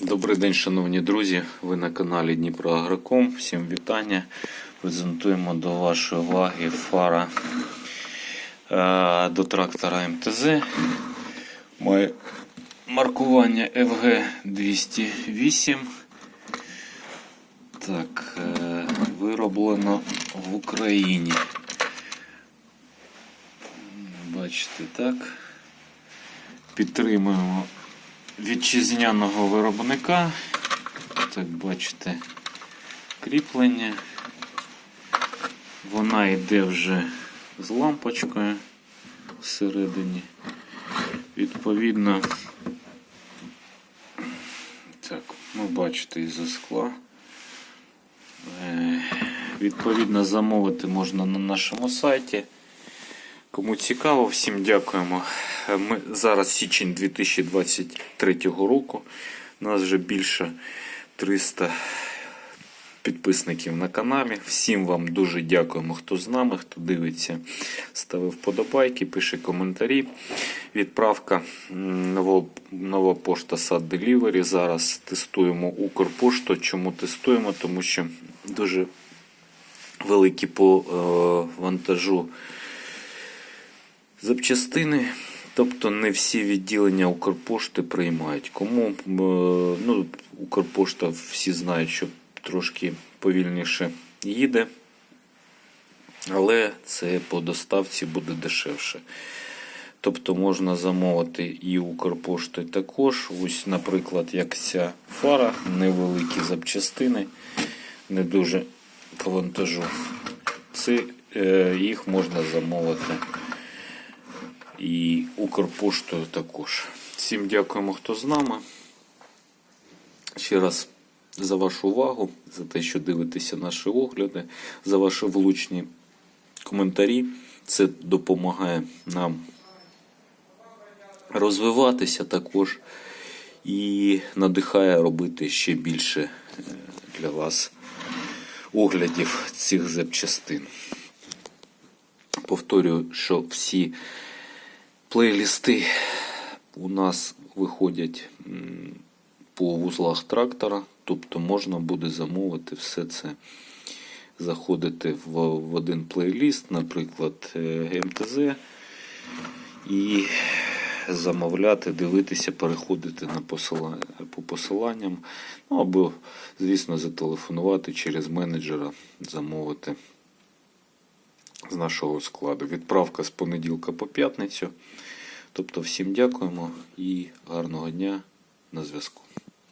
Добрий день, шановні друзі. Ви на каналі Дніпро Агроком. Всім вітання. Презентуємо до вашої уваги фара е, до трактора МТЗ. Має маркування FG 208. Так, е, вироблено в Україні. Бачите, так. Підтримуємо вітчизняного виробника. Так, бачите, кріплення. Вона йде вже з лампочкою всередині. Відповідно, так, ну бачите, із-за скла. Е, Відповідно, замовити можна на нашому сайті. Кому цікаво, всім дякуємо. Ми зараз січень 2023 року. У нас вже більше 300 підписників на каналі. Всім вам дуже дякуємо, хто з нами, хто дивиться, ставив вподобайки, пише коментарі. Відправка м, ново- нова пошта Сад Delivery. Зараз тестуємо Укрпошту. Чому тестуємо? Тому що дуже великі по е, вантажу запчастини. Тобто не всі відділення Укрпошти приймають. Кому е, ну, Укрпошта всі знають, що трошки повільніше їде, але це по доставці буде дешевше. Тобто можна замовити і Укрпоштою також. Ось, наприклад, як ця фара, невеликі запчастини, не дуже по вантажу. Це, е, їх можна замовити і Укрпоштою також. Всім дякуємо, хто з нами. Ще раз за вашу увагу, за те, що дивитеся наші огляди, за ваші влучні коментарі. Це допомагає нам розвиватися також і надихає робити ще більше е, для вас оглядів цих запчастин. Повторюю, що всі плейлісти. У нас виходять по вузлах трактора, тобто можна буде замовити все це, заходити в, в один плейліст, наприклад, е, ГМТЗ, і замовляти, дивитися, переходити на посилання, по посиланням, ну або, звісно, зателефонувати через менеджера, замовити з нашого складу. Відправка з понеділка по п'ятницю. Тобто всім дякуємо і гарного дня на зв'язку.